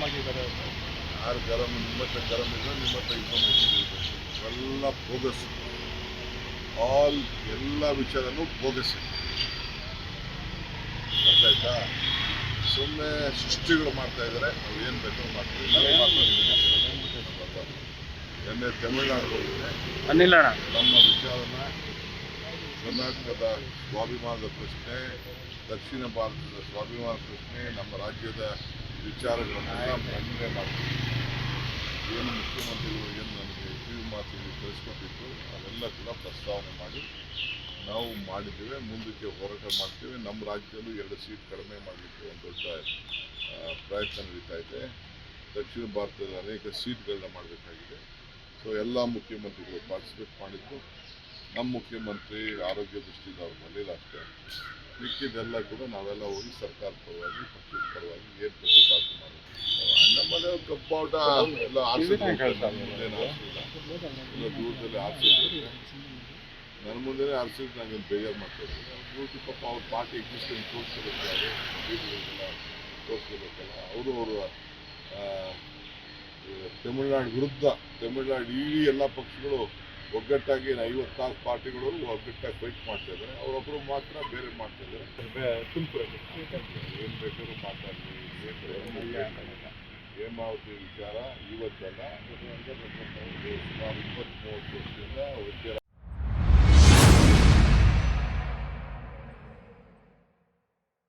ಆಗಿದ್ದಾರೆ ಯಾರು ನಿಮ್ಮ ಹತ್ರ ಇಲ್ಲ ನಿಮ್ಮ ಹತ್ರ ಎಲ್ಲ ಬೋಗಸ್ ಆಲ್ ಎಲ್ಲ ವಿಚಾರನೂ ಬೋಗಸ್ ಆಯ್ತಾ ಸುಮ್ಮನೆ ಸೃಷ್ಟಿಗಳು ಮಾಡ್ತಾ ಇದ್ದಾರೆ ಅವ್ರು ಏನ್ ಬೇಕೋ ಮಾಡ್ತಾರೆ. ನಿನ್ನೆ ತಮಿಳ್ನಾಡು ಹೋಗಿದ್ದೆ ಅನಿಲ್ ಅಣ್ಣ ನಮ್ಮ ವಿಚಾರನ ಕರ್ನಾಟಕದ ಸ್ವಾಭಿಮಾನದ ಪ್ರಶ್ನೆ ದಕ್ಷಿಣ ಭಾರತದ ಸ್ವಾಭಿಮಾನ ಪ್ರಶ್ನೆ ನಮ್ಮ ರಾಜ್ಯದ ವಿಚಾರಗಳನ್ನು ಖಂಡನೆ ಮಾಡ್ತೀವಿ ಏನು ಮುಖ್ಯಮಂತ್ರಿಗಳು ಏನು ನನಗೆ ಕಿವಿ ಮಾತಿಗೆ ಕಳಿಸ್ಕೊಟ್ಟಿತ್ತು ಅದೆಲ್ಲ ಕೂಡ ಪ್ರಸ್ತಾವನೆ ಮಾಡಿ ನಾವು ಮಾಡಿದ್ದೇವೆ ಮುಂದಕ್ಕೆ ಹೋರಾಟ ಮಾಡ್ತೇವೆ. ನಮ್ಮ ರಾಜ್ಯದಲ್ಲೂ ಎರಡು ಸೀಟ್ ಕಡಿಮೆ ಮಾಡಲಿಕ್ಕೆ ಒಂದು ದೊಡ್ಡ ಪ್ರಯತ್ನ ನಡೀತಾ ಇದೆ. ದಕ್ಷಿಣ ಭಾರತದ ಅನೇಕ ಸೀಟ್ಗಳನ್ನ ಮಾಡಬೇಕಾಗಿದೆ. ಸೊ ಎಲ್ಲ ಮುಖ್ಯಮಂತ್ರಿಗಳು ಪಾರ್ಟಿಸಿಪೇಟ್ ಮಾಡಿದ್ದು ನಮ್ಮ ಮುಖ್ಯಮಂತ್ರಿ ಆರೋಗ್ಯ ದೃಷ್ಟಿಯಿಂದ ಅವ್ರು ಬರಲಿಲ್ಲ ಅಷ್ಟೇ ಮಿಕ್ಕಿದೆಲ್ಲ ಕೂಡ ನಾವೆಲ್ಲ ಹೋಗಿ ಸರ್ಕಾರ ಪರವಾಗಿ ಪಕ್ಷದ ಪರವಾಗಿ ಏನು ಪ್ರತಿಪಾದನೆ ಮಾಡಿದ್ವಿ ನಮ್ಮಲ್ಲೇ ಕಪ್ಪಾಟ. ಎಲ್ಲ ಆರಿಸಿಲ್ಲ ದೂರದಲ್ಲಿ ಆರಿಸಿದ್ರು ನನ್ನ ಮುಂದೆನೇ ಆರಿಸಿದ್ದು ನನಗೆ ಬೇಜಾರು ಮಾಡ್ತಾರೆ. ಪಾಪ ಅವ್ರ ಪಾರ್ಟಿ ಎಕ್ಸಿಸ್ಟೆನ್ಸ್ ತೋರಿಸ್ಕೋಬೇಕಲ್ಲ ತೋರಿಸ್ಕೋಬೇಕಲ್ಲ. ಅವರು ಅವರು ತಮಿಳ್ನಾಡು ವಿರುದ್ಧ ತಮಿಳುನಾಡು ಇಡೀ ಎಲ್ಲ ಪಕ್ಷಗಳು ಒಗ್ಗಟ್ಟಾಗಿ ಐವತ್ತಾರು ಪಾರ್ಟಿಗಳು ಒಗ್ಗಟ್ಟಾಗಿ ಫೈಟ್ ಮಾಡ್ತಾ ಇದ್ದಾರೆ. ಅವರೊಬ್ಬರು ಮಾತ್ರ ಬೇರೆ ಮಾಡ್ತಾ ಇದ್ದಾರೆ. ತುಮಕೂರಲ್ಲಿ ಏನು ಬೇಕಾದ್ರೂ ಮಾತಾಡಲಿ ಏನು ಹೇಮಾವತಿ ವಿಚಾರ ಇವತ್ತಲ್ಲ. ಸುಮಾರು ಇಪ್ಪತ್ತ್